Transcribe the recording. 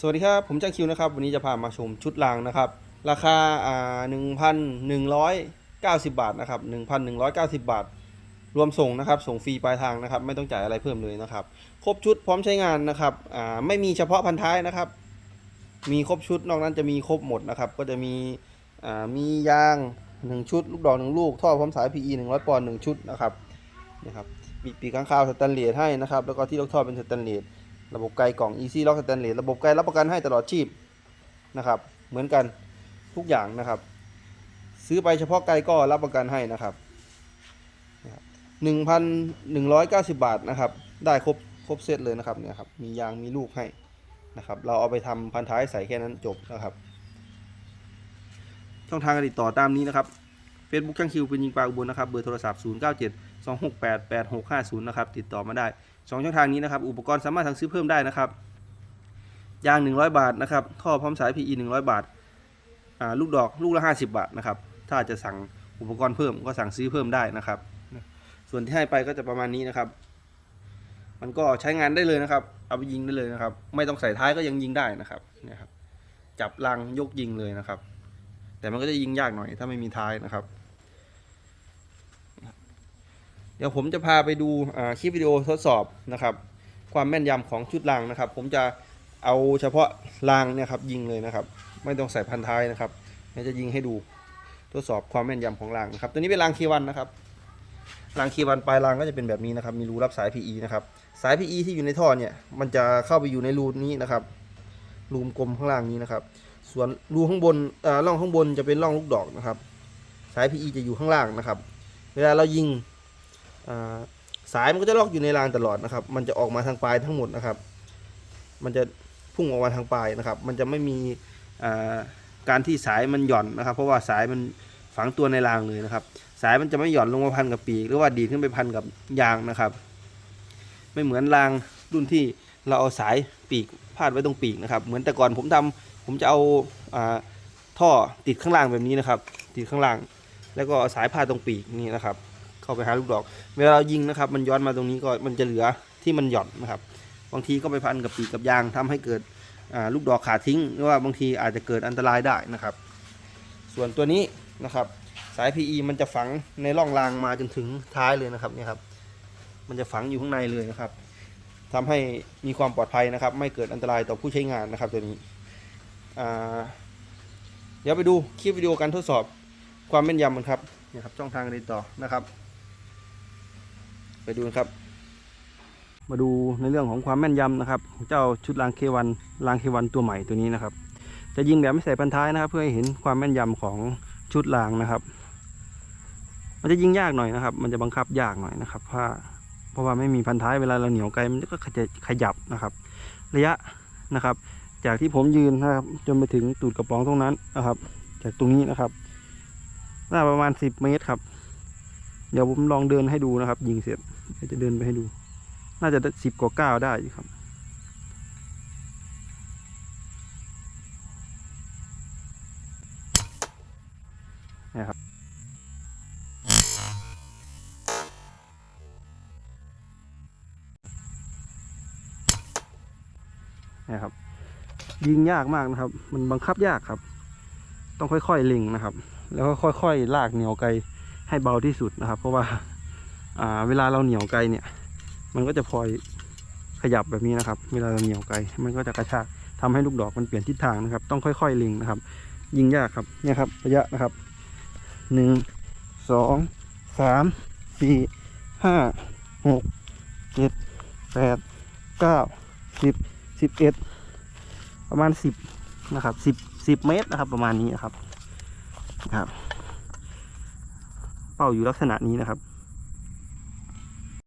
สวัสดีครับ ผมจ้างคิวนะครับ วันนี้จะพามาชมชุดรางนะครับ ราคาอ่า1,190บาทนะครับ1,190บาท รวมส่งนะครับ ส่งฟรีปลายทางนะครับ ไม่ต้องจ่ายอะไรเพิ่มเลยนะครับ ครบชุดพร้อมใช้งานนะครับอ่าไม่มีเฉพาะพันท้ายนะครับ มีครบชุดนอกนั้นจะมีครบหมดนะครับ ก็จะมีอ่ามียาง1ชุด ลูกดอก1ลูก ท่อพร้อมสาย PE 100ปอนด์1ชุดนะครับนะครับ มีปีกข้างคาวสแตนเลสให้นะครับ แล้วก็ที่ล็อกท่อเป็นสแตนเลส ระบบไกลกล่อง Easy Lock Stainless ระบบไกลรับประกันให้ตลอดชีพนะครับ เหมือนกันทุกอย่างนะครับ ซื้อไปเฉพาะไกลก็รับประกันให้นะครับหนึ่งพันหนึ่งร้อยเก้าสิบบาทนะครับ ได้ครบครบเซตเลยนะครับเนี่ยครับ มียางมีลูกให้นะครับ เราเอาไปทำพันท้ายใส่แค่นั้นจบนะครับ ช่องทางการติดต่อตามนี้นะครับ Facebook ช่างคิวเป็นยิงปลาอุบลนะครับ เบอร์โทรศัพท์ 0 9 7 2 6 8 8 6 5 0 นะครับ ติดต่อมาได้ สองช่องทางนี้นะครับ อุปกรณ์สามารถสั่งซื้อเพิ่มได้นะครับ ยาง 100 บาทนะครับ ท่อพร้อมสาย PE 100 บาทอ่าลูกดอกลูกละ 50 บาทนะครับ ถ้าจะสั่งอุปกรณ์เพิ่มก็สั่งซื้อเพิ่มได้นะครับ ส่วนที่ให้ไปก็จะประมาณนี้นะครับ มันก็ใช้งานได้เลยนะครับ เอาไปยิงได้เลยนะครับ ไม่ต้องใส่ท้ายก็ยังยิงได้นะครับนี่ครับ จับลังยกยิงเลยนะครับ แต่มันก็จะยิงยากหน่อยถ้าไม่มีท้ายนะครับ เดี๋ยวผมจะพาไปดูคลิปวิดีโอทดสอบนะครับ ความแม่นยำของชุดรางนะครับ ผมจะเอาเฉพาะรางเนี่ยครับยิงเลยนะครับ ไม่ต้องใส่พันท้ายนะครับเดี๋ยวจะยิงให้ดูทดสอบความแม่นยำของรางนะครับ ตัวนี้เป็นรางคีวันนะครับรางคีวันปลายรางก็จะเป็นแบบนี้นะครับ มีรูรับสาย PE นะครับ สาย PE ที่อยู่ในท่อเนี่ย มันจะเข้าไปอยู่ในรูนี้นะครับ รูมกลมข้างล่างนี้นะครับ ส่วนรูข้างบนอ่อร่องข้างบนจะเป็นร่องลูกดอกนะครับ สาย PE จะอยู่ข้างล่างนะครับ เวลาเรายิง สายมันก็จะล็อกอยู่ในรางตลอดนะครับ มันจะออกมาทางปลายทั้งหมดนะครับ มันจะพุ่งออกมาทางปลายนะครับ มันจะไม่มีการที่สายมันหย่อนนะครับ เพราะว่าสายมันฝังตัวในรางเลยนะครับ สายมันจะไม่หย่อนลงมาพันกับปีกหรือว่าดีดขึ้นไปพันกับยางนะครับ ไม่เหมือนรางรุ่นที่เราเอาสายปีกพาดไว้ตรงปีกนะครับ เหมือนแต่ก่อนผมทำผมจะเอาอาท่อติดข้างล่างแบบนี้นะครับ ติดข้างล่าง แล้วก็สายพาดตรงปีกนี่นะครับ เข้าไปหาลูกดอก เวลาเรายิงนะครับ มันย้อนมาตรงนี้ก็มันจะเหลือที่มันหย่อนนะครับ บางทีก็ไปพันกับปีกกับยางทำให้เกิดลูกดอกขาดทิ้งหรือว่าบางทีอาจจะเกิดอันตรายได้นะครับ ส่วนตัวนี้นะครับสาย PE มันจะฝังในร่องรางมาจนถึงท้ายเลยนะครับเนี่ยครับ มันจะฝังอยู่ข้างในเลยนะครับทำให้มีความปลอดภัยนะครับ ไม่เกิดอันตรายต่อผู้ใช้งานนะครับตัวนี้เดี๋ยวไปดูคลิปวิดีโอการทดสอบความแม่นยำกันครับเนี่ยครับช่องทางการติดต่อนะครับ ไปดูนะครับ มาดูในเรื่องของความแม่นยำนะครับ เจ้าชุดรางเควันรางเควันตัวใหม่ตัวนี้นะครับ จะยิงแบบไม่ใส่พันท้ายนะครับ เพื่อให้เห็นความแม่นยำของชุดรางนะครับ มันจะยิงยากหน่อยนะครับ มันจะบังคับยากหน่อยนะครับเพราะเพราะว่าไม่มีพันท้ายเวลาเราเหนียวไกลมันก็จะขยับนะครับ ระยะนะครับ จากที่ผมยืนนะครับ จนไปถึงตูดกระป๋องตรงนั้นนะครับ จากตรงนี้นะครับน่าประมาณสิบเมตรครับ เดี๋ยวผมลองเดินให้ดูนะครับ ยิงเสร็จ จะเดินไปให้ดู น่าจะสิบกว่าก้าวได้อยู่ครับนะครับนะครับ ยิงยากมากนะครับ มันบังคับยากครับ ต้องค่อยๆเล็งนะครับ แล้วก็ค่อยๆลากเหนียวไกลให้เบาที่สุดนะครับ เพราะว่า เวลาเราเหนียวไกลเนี่ย มันก็จะพลอยขยับแบบนี้นะครับ เวลาเราเหนียวไกล มันก็จะกระชากทำให้ลูกดอกมันเปลี่ยนทิศทางนะครับ ต้องค่อยๆเล็งนะครับ ยิงยากครับเนี่ยครับระยะนะครับหนึ่งสองสามสี่ห้าหกเจ็ดแปดเก้าสิบสิบเอ็ดประมาณสิบนะครับสิบสิบเมตรนะครับ ประมาณนี้นะครับครับ เป้าอยู่ลักษณะนี้นะครับ